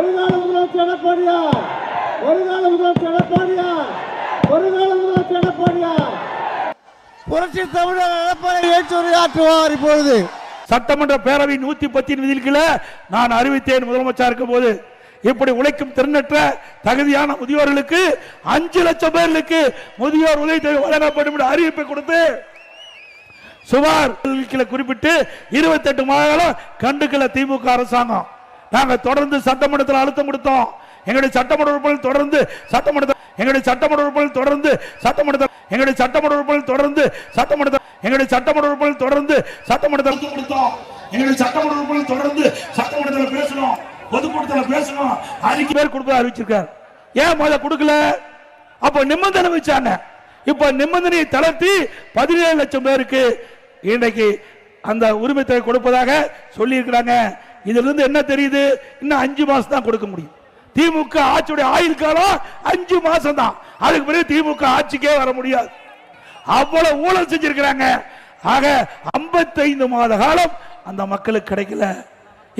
ஒரு கால முதலமைச்சர் எடப்பாடியார் ஒரு கால முதலமைச்சர் எடப்பாடியார் ஒரு கால முதலமைச்சர் எடப்பாடியார் புரட்சி தமிழர் எடப்பாடி ஏற்றுரையாற்றுவார் இப்பொழுது. சட்டமன்ற பேரவை நூத்தி பத்தின் விதிகளை நான் அறிவித்தேன் முதலமைச்சர் இருக்கும் போது. இப்படி உழைக்கும் திறனற்ற தகுதியான முதியோர்களுக்கு அஞ்சு லட்சம் பேர்களுக்கு முதியோர் உதவி வழங்கப்படும் என்று அறிவிப்பை கொடுத்து சுமார் கீழே குறிப்பிட்டு இருபத்தெட்டு மாதம் கண்டுக்கல திமுக அரசாங்கம். நாங்க தொடர்ந்து சட்டமன்றத்தில் அழுத்தம் கொடுத்தோம். எங்களுடைய சட்டமன்ற உறுப்பினர் தொடர்ந்து சட்டமன்ற எங்களுடைய சட்டமன்ற உறுப்பினர் தொடர்ந்து சட்டமன்ற எங்களுடைய சட்டமன்ற உறுப்பினர் தொடர்ந்து சட்டமன்ற எங்களுடைய சட்டமன்ற உறுப்பினர் தொடர்ந்து சட்டமன்றத்தில் அழுத்தம் கொடுத்தோம். எங்களுடைய சட்டமன்ற உறுப்பினர் தொடர்ந்து சட்டமன்றத்தில் பேசணும் பொதுக்கூட்டத்தில் பேசணும் அதுக்கு பேர் கொடுக்க அறிவிச்சிருக்கார். ஏன் முத கொடுக்கல? அப்ப நிபந்தனை வச்சாங்க. இப்ப நிபந்தனையை தளர்த்தி பதினேழு லட்சம் பேருக்கு இன்றைக்கு அந்த உரிமை தொகை கொடுப்பதாக சொல்லியிருக்கிறாங்க. இதுல இருந்து என்ன தெரியுது? இன்னும் அஞ்சு மாசம் தான் கொடுக்க முடியும். திமுக ஆட்சியுடைய ஆயுள் காலம் அஞ்சு மாசம் தான். அதுக்கு பிறகு திமுக ஆட்சிக்கே வர முடியாது. அவ்வளவு ஊழல் செஞ்சிருக்கிறாங்க. ஆக 55 மாத காலம் அந்த மக்களுக்கு கிடைக்கல.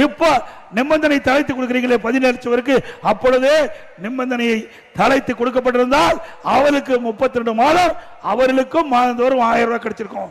இப்போ நிபந்தனை தலைத்து கொடுக்கிறீங்களே பதினேழு லட்சம் அப்பொழுது அப்பொழுதே நிபந்தனையை தலைத்து கொடுக்கப்பட்டிருந்தால் அவளுக்கு முப்பத்தி ரெண்டு மாதம் அவர்களுக்கும் மாதந்தோறும் ஆயிரம் ரூபாய் கிடைச்சிருக்கும்.